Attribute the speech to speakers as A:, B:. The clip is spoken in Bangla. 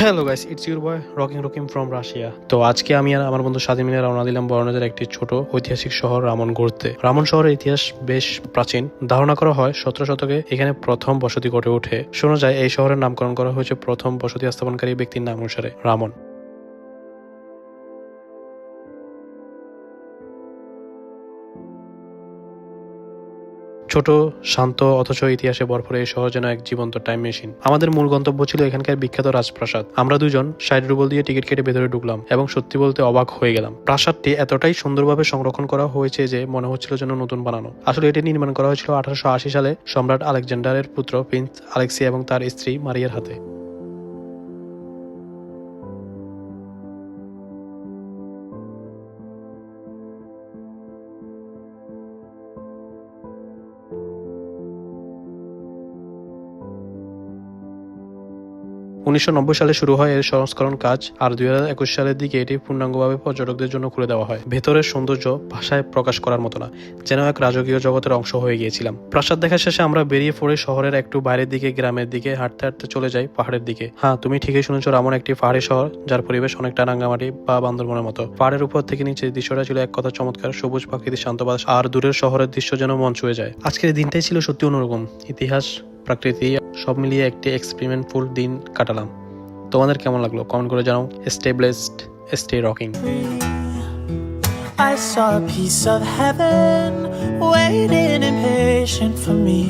A: Hello guys it's your boy rocking Rakim from Russia তো আজকে আমি আর আমার বন্ধু স্বাধীন মিলে রওনা দিলাম বরণের একটি ছোট ঐতিহাসিক শহর রামন ঘুরতে রামন শহরের ইতিহাস বেশ প্রাচীন। ধারণা করা হয় সতেরো শতকে এখানে প্রথম বসতি গড়ে ওঠে। শোনা যায় এই শহরের নামকরণ করা হয়েছে প্রথম বসতি স্থাপনকারী ব্যক্তির নাম অনুসারে রামন। ছোট, শান্ত, অথচ ইতিহাসে ভরপুর এই শহর যেন এক জীবন্ত টাইম মেশিন আমাদের মূল গন্তব্য ছিল এখানকার বিখ্যাত রাজপ্রাসাদ। আমরা দুজন সাইড রুবল দিয়ে টিকিট কেটে ভেতরে ঢুকলাম এবং সত্যি বলতে অবাক হয়ে গেলাম। প্রাসাদটি এতটাই সুন্দরভাবে সংরক্ষণ করা হয়েছে যে মনে হচ্ছিল যেন নতুন বানানো। আসলে এটি নির্মাণ করা হয়েছিল আঠারোশো আশি সালে সম্রাট আলেকজান্ডারের পুত্র প্রিন্স আলেক্সি এবং তার স্ত্রী মারিয়ার হাতে। উনিশশো নব্বই সালে শুরু হয় এর সংস্করণ কাজ, আর দুই হাজার একুশ সালের দিকে এটি পূর্ণাঙ্গভাবে পর্যটকদের জন্য খুলে দেওয়া হয়। ভেতরের সৌন্দর্য ভাষায় প্রকাশ করার মতো না, যেন এক রাজকীয় জগতের অংশ হয়ে গিয়েছিলাম। প্রাসাদ দেখা শেষে আমরা বেরিয়ে পড়ে শহরের একটু বাইরের দিকে, গ্রামের দিকে হাঁটতে হাঁটতে চলে যাই পাহাড়ের দিকে। হ্যাঁ তুমি ঠিকই শুনেছো রামন একটি পাহাড়ি শহর, যার পরিবেশ অনেকটা রাঙ্গামাটি বা বান্দরবনের মতো। পাহাড়ের উপর থেকে নিচে দৃশ্যটা ছিল এক কথা চমৎকার, সবুজ প্রাকৃতিক শান্ত আর দূরের শহরের দৃশ্য যেন মন ছুঁয়ে যায়। আজকের দিনটাই ছিল সত্যি অন্যরকম ইতিহাস, প্রকৃতি সব মিলিয়ে একটি এক্সপেরিমেন্টফুল দিন কাটালাম। তোমাদের কেমন লাগল? কমেন্ট করে জানাও। Stay blessed stay rocking
B: I saw a piece of heaven waiting impatient for me